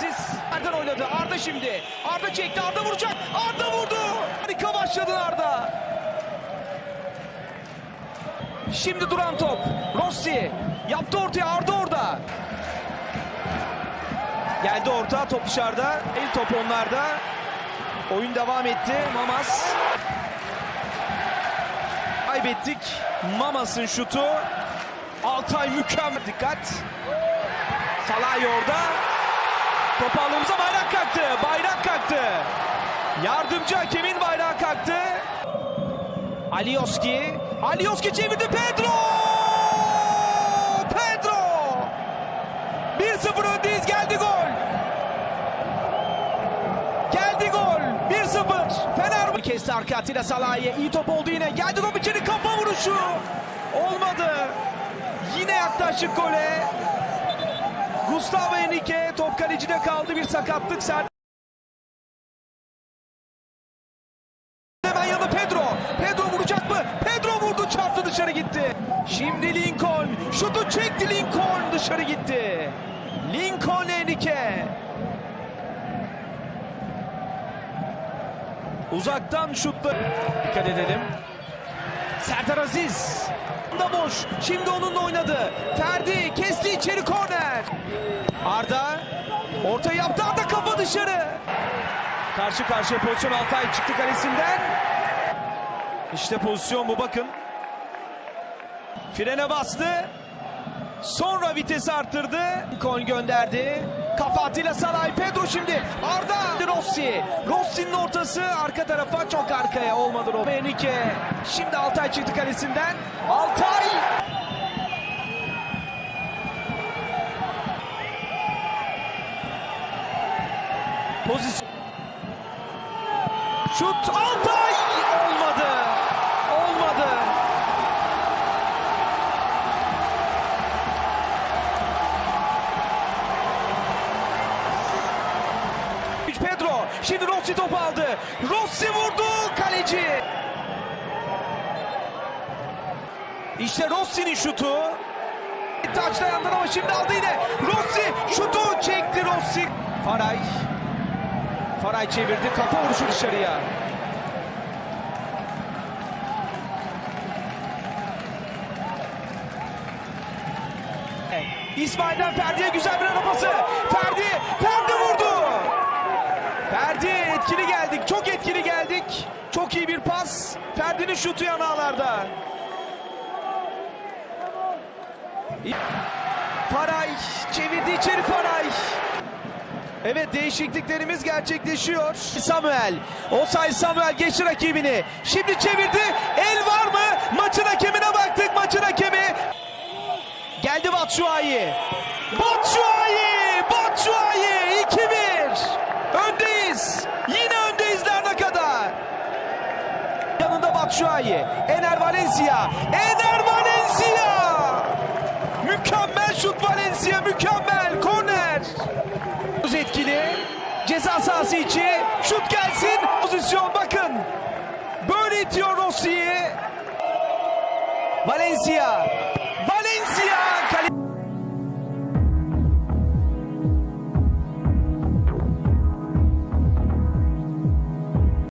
Aziz Nereden oynadı? Arda şimdi. Arda çekti. Arda vuracak. Arda vurdu. Harika başladı Arda. Şimdi duran top. Rossi yaptı ortaya. Arda orada. Geldi orta. Top dışarıda. El top onlarda. Oyun devam etti. Mamas. Kaybettik. Mamas'ın şutu. Altay mükemmel. Dikkat. Salay orada. Topu alımıza bayrak kalktı. Bayrak kalktı. Yardımcı hakemin bayrağı kalktı. Alioski. Alioski çevirdi. Pedro! Pedro! 1-0 öndeyiz. Geldi gol. Geldi gol. 1-0. Fener kesti arka Atilla Salah'ya. İyi top oldu yine. Geldi top içeri kafa vuruşu. Olmadı. Yine yaklaşık gole. Gustavo Henrique top kalecide kaldı bir sakatlık sert. Hemen yanı Pedro. Pedro vuracak mı? Pedro vurdu çarptı dışarı gitti. Şimdi Lincoln. Şutu çekti Lincoln dışarı gitti. Lincoln Henrique. Uzaktan şutla. Dikkat edelim. Serdar Aziz. Da boş. Şimdi onunla oynadı. Ferdi kesti içeri korner. Arda orta yaptı. Arda kafa dışarı. Karşı karşıya pozisyon Altay çıktı kalesinden. İşte pozisyon bu bakın. Frene bastı. Sonra vitesi arttırdı. Kon gönderdi. Kafa atıyla Salay. Pedro şimdi. Arda. Rossi. Rossi'nin ortası arka tarafa çok arkaya olmadı. Rossi. Henrique. Şimdi Altay çıktı kalesinden. Altay. Pozisyon. Şut Altay şimdi Rossi topu aldı. Rossi vurdu kaleci. İşte Rossi'nin şutu. Taç dayandı ama şimdi aldı yine. Rossi şutu çekti Rossi. Faray. Faray çevirdi kafa vuruşu dışarıya. İsmail'den Ferdi'ye güzel bir ara. Ferdi, Ferdi vurdu. Etkili geldik. Çok etkili geldik. Çok iyi bir pas. Ferdi'nin şutu yanağlarda. Faray çevirdi içeri Faray. Evet değişikliklerimiz gerçekleşiyor. Samuel. Osay Samuel geçti rakibini. Şimdi çevirdi. El var mı? Maçın hakemine baktık. Maçın hakemi. Geldi Batshuayi. Batshuayi! Batshuayi! 2-1. Öndeyiz. Yine öndeyizler ne kadar. Yanında Batshuayi. Ener Valencia. Ener Valencia! Mükemmel şut Valencia. Mükemmel. Korner. Etkili. Ceza sahası içi. Şut gelsin. Pozisyon bakın. Böyle itiyor Rossi'yi. Valencia. Valencia.